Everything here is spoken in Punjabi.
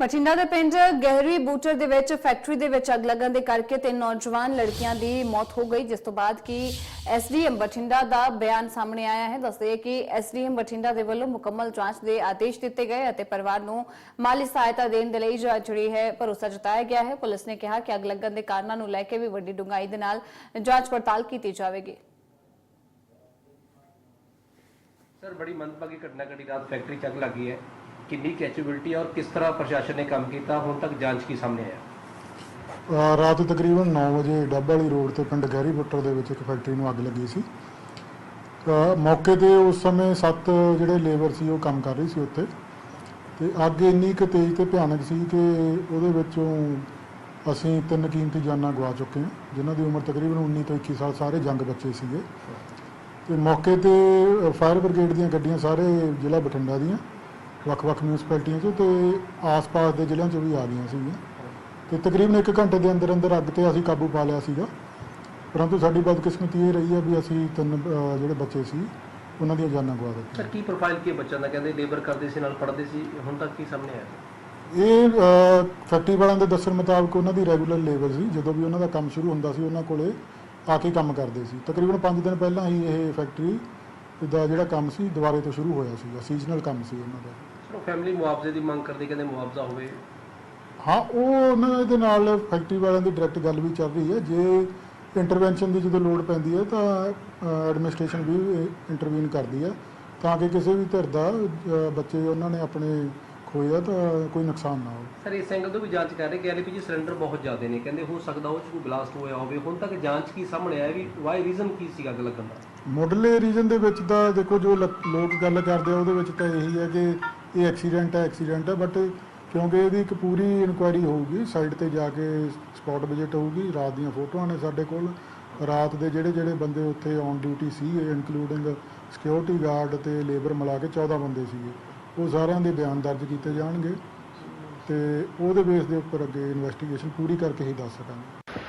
ਬਠਿੰਡਾ ਦੇ ਪਿੰਡ ਗਹਿਰੀ ਬੂਟਰ ਦੇ ਵਿੱਚ ਫੈਕਟਰੀ ਦੇ ਵਿੱਚ ਅੱਗ ਲੱਗਣ ਦੇ ਕਰਕੇ ਤਿੰਨ ਨੌਜਵਾਨ ਲੜਕੀਆਂ ਦੀ ਮੌਤ ਹੋ ਗਈ, ਜਿਸ ਤੋਂ ਬਾਅਦ ਕਿ ਐਸਡੀਐਮ ਬਠਿੰਡਾ ਦਾ ਬਿਆਨ ਸਾਹਮਣੇ ਆਇਆ ਹੈ। ਦੱਸਦੇ ਕਿ ਐਸਡੀਐਮ ਬਠਿੰਡਾ ਦੇ ਵੱਲੋਂ ਮੁਕੰਮਲ ਜਾਂਚ ਦੇ ਆਦੇਸ਼ ਦਿੱਤੇ ਗਏ ਅਤੇ ਪਰਿਵਾਰ ਨੂੰ ਮਾਲੀ ਸਹਾਇਤਾ ਦੇਣ ਦੇ ਲਈ ਜਿਹੜੀ ਹੈ ਭਰੋਸਾ ਜਤਾਇਆ ਗਿਆ ਹੈ। ਪੁਲਿਸ ਨੇ ਕਿਹਾ ਕਿ ਅੱਗ ਲੱਗਣ ਦੇ ਕਾਰਨਾਂ ਨੂੰ ਲੈ ਕੇ ਵੀ ਵੱਡੀ ਡੂੰਘਾਈ ਦੇ ਨਾਲ ਜਾਂਚ ਪੜਤਾਲ ਕੀਤੀ ਜਾਵੇਗੀ। ਸਰ, ਬੜੀ ਮੰਦਭਾਗੀ ਘਟਨਾ, ਘਟੀ ਰਾਤ ਫੈਕਟਰੀ ਚ ਲੱਗੀ ਹੈ। ਕਿੰਨੀ ਕੈਚੇਬਿਲਿਟੀ ਔਰ ਕਿਸ ਤਰ੍ਹਾਂ ਪ੍ਰਸ਼ਾਸਨ ਨੇ ਕੰਮ ਕੀਤਾ, ਹੁਣ ਤੱਕ ਜਾਂਚ ਕੀ ਸਾਹਮਣੇ ਆਇਆ ਰਾਤ ਤਕਰੀਬਨ 9 ਵਜੇ ਡੱਬ ਵਾਲੀ ਰੋਡ ਤੇ ਪਿੰਡ ਗਹਿਰੀ ਬੁੱਟਰ ਦੇ ਵਿੱਚ ਇੱਕ ਫੈਕਟਰੀ ਨੂੰ ਅੱਗ ਲੱਗੀ ਸੀ। ਮੌਕੇ ਤੇ ਉਸ ਸਮੇਂ ਸੱਤ ਜਿਹੜੇ ਲੇਬਰ ਸੀ ਉਹ ਕੰਮ ਕਰ ਰਹੀ ਸੀ ਉੱਥੇ। ਤੇ ਅੱਗ ਇੰਨੀ ਕੁ ਤੇਜ਼ ਤੇ ਭਿਆਨਕ ਸੀ ਕਿ ਉਹਦੇ ਵਿੱਚੋਂ ਅਸੀਂ ਤਿੰਨ ਕੀਮਤੀ ਜਾਨਾਂ ਗਵਾ ਚੁੱਕੇ ਹਾਂ, ਜਿਨ੍ਹਾਂ ਦੀ ਉਮਰ ਤਕਰੀਬਨ 19 ਤੋਂ 21 ਸਾਲ ਸਾਰੇ ਜੰਗ ਬੱਚੇ ਸੀਗੇ। ਤੇ ਮੌਕੇ ਤੇ ਫਾਇਰ ਬ੍ਰਿਗੇਡ ਦੀਆਂ ਗੱਡੀਆਂ ਸਾਰੇ ਜ਼ਿਲ੍ਹਾ ਬਠਿੰਡਾ ਦੀਆਂ ਵੱਖ-ਵੱਖ ਮਿਊਨਿਸਪੈਲਿਟੀਆਂ 'ਚੋਂ ਤੇ ਆਸ-ਪਾਸ ਦੇ ਜ਼ਿਲ੍ਹਿਆਂ 'ਚੋਂ ਵੀ ਆ ਗਈਆਂ ਸੀਗੀਆਂ। ਤੇ ਤਕਰੀਬਨ 1 ਘੰਟੇ ਦੇ ਅੰਦਰ ਅੰਦਰ ਅੱਗ ਤੇ ਅਸੀਂ ਕਾਬੂ ਪਾ ਲਿਆ ਸੀਗਾ। ਪਰੰਤੂ ਸਾਡੀ ਬਦਕਿਸਮਤੀ ਇਹ ਰਹੀ ਹੈ ਵੀ ਅਸੀਂ ਤਿੰਨ ਜਿਹੜੇ ਬੱਚੇ ਸੀ ਉਹਨਾਂ ਦੀਆਂ ਜਾਨਾਂ ਗਵਾ ਸਰ ਕੀ ਪ੍ਰੋਫਾਈਲ ਕੀ ਹੈ ਬੱਚਿਆਂ ਦਾ? ਕਹਿੰਦੇ ਲੇਬਰ ਕਰਦੇ ਸੀ ਨਾਲ ਪੜ੍ਹਦੇ ਸੀ। ਹੁਣ ਤੱਕ ਕੀ ਸਾਹਮਣੇ ਆਇਆ? ਇਹ ਅਹ, ਫੈਕਟਰੀ ਵਾਲਿਆਂ ਦੇ ਦੱਸਣ ਮੁਤਾਬਕ ਉਹਨਾਂ ਦੀ ਰੈਗੂਲਰ ਲੇਬਰ ਸੀ। ਜਦੋਂ ਵੀ ਉਹਨਾਂ ਦਾ ਕੰਮ ਸ਼ੁਰੂ ਹੁੰਦਾ ਸੀ ਉਹਨਾਂ ਕੋਲੇ ਆ ਕੇ ਕੰਮ ਕਰਦੇ ਸੀ। ਤਕਰੀਬਨ 5 ਦਿਨ ਪਹਿਲਾਂ ਹੀ ਇਹ ਫੈਕਟਰੀ ਦਾ ਜਿਹੜਾ ਕੰਮ ਸੀ ਦੁਬਾਰੇ ਤੋਂ ਸ਼ੁਰੂ ਹੋਇਆ ਸੀਗਾ ਸੀਜ਼ਨਲ ਕੰਮ ਸੀ ਉਹਨਾਂ ਦਾ। ਫੈਮਿਲੀ ਮੁਆਵਜ਼ੇ ਦੀ ਮੰਗ ਕਰਦੀ ਕਹਿੰਦੇ ਮੁਆਵਜ਼ਾ ਹੋਵੇ। ਹਾਂ ਉਹ ਉਹਨਾਂ ਦੇ ਨਾਲ ਫੈਕਟਰੀ ਵਾਲਿਆਂ ਦੀ ਡਾਇਰੈਕਟ ਗੱਲ ਵੀ ਚੱਲ ਰਹੀ ਹੈ। ਜੇ ਇੰਟਰਵੈਂਸ਼ਨ ਦੀ ਜਦੋਂ ਲੋੜ ਪੈਂਦੀ ਹੈ ਤਾਂ ਐਡਮਿਨਿਸਟ੍ਰੇਸ਼ਨ ਵੀ ਇੰਟਰਵੀਨ ਕਰਦੀ ਹੈ। ਤਾਂ ਕਿ ਕਿਸੇ ਵੀ ਧਿਰ ਦਾ ਬੱਚੇ ਉਹਨਾਂ ਨੇ ਆਪਣੇ ਖੋਏ ਆ ਤਾਂ ਕੋਈ ਨੁਕਸਾਨ ਨਾ ਹੋਵੇ। ਸਰ ਇਸ ਐਂਗਲ ਤੋਂ ਵੀ ਜਾਂਚ ਕਰ ਰਹੇ ਕਿ ਐਲਪੀਜੀ ਸਿਲੰਡਰ ਬਹੁਤ ਜ਼ਿਆਦੇ ਨੇ। ਕਹਿੰਦੇ ਹੋ ਸਕਦਾ ਉਹ ਚ ਕੋਈ ਬਲਾਸਟ ਹੋਇਆ ਹੋਵੇ। ਹੁਣ ਤੱਕ ਜਾਂਚ ਕੀ ਸਾਹਮਣੇ ਆਇਆ ਵੀ ਵਾਈ ਰੀਜ਼ਨ ਕੀ ਸੀਗਾ ਅੱਗ ਲੱਗਣ ਦਾ? ਮੁੱਢਲੇ ਰੀਜਨ ਦੇ ਵਿੱਚ ਤਾਂ ਦੇਖੋ ਜੋ ਲ- ਲੋਕ ਗੱਲ ਕਰਦੇ ਆ ਉਹਦੇ ਵਿੱਚ ਤਾਂ ਇਹੀ ਹੈ ਕਿ ਇਹ ਐਕਸੀਡੈਂਟ ਹੈ ਐਕਸੀਡੈਂਟ ਹੈ ਬਟ ਕਿਉਂਕਿ ਇਹਦੀ ਇੱਕ ਪੂਰੀ ਇਨਕੁਆਇਰੀ ਹੋਊਗੀ ਸਾਈਡ ਤੇ ਜਾ ਕੇ ਸਪੌਟ ਵਿਜ਼ਿਟ ਹੋਊਗੀ ਰਾਤ ਦੀਆਂ ਫੋਟੋਆਂ ਨੇ ਸਾਡੇ ਕੋਲ। ਰਾਤ ਦੇ ਜਿਹੜੇ ਜਿਹੜੇ ਬੰਦੇ ਉੱਥੇ ਔਨ ਡਿਊਟੀ ਸੀ ਇਨਕਲੂਡਿੰਗ ਸਿਕਿਉਰਿਟੀ ਗਾਰਡ ਤੇ ਲੇਬਰ ਮਿਲਾ ਕੇ 14 ਬੰਦੇ ਸੀਗੇ। ਉਹ ਸਾਰਿਆਂ ਦੇ ਬਿਆਨ ਦਰਜ ਕੀਤੇ ਜਾਣਗੇ ਤੇ ਉਹਦੇ ਬੇਸ ਦੇ ਉੱਪਰ ਅੱਗੇ ਇਨਵੈਸਟੀਗੇਸ਼ਨ ਪੂਰੀ ਕਰਕੇ ਹੀ ਦੱਸ ਸਕਾਂਗੇ।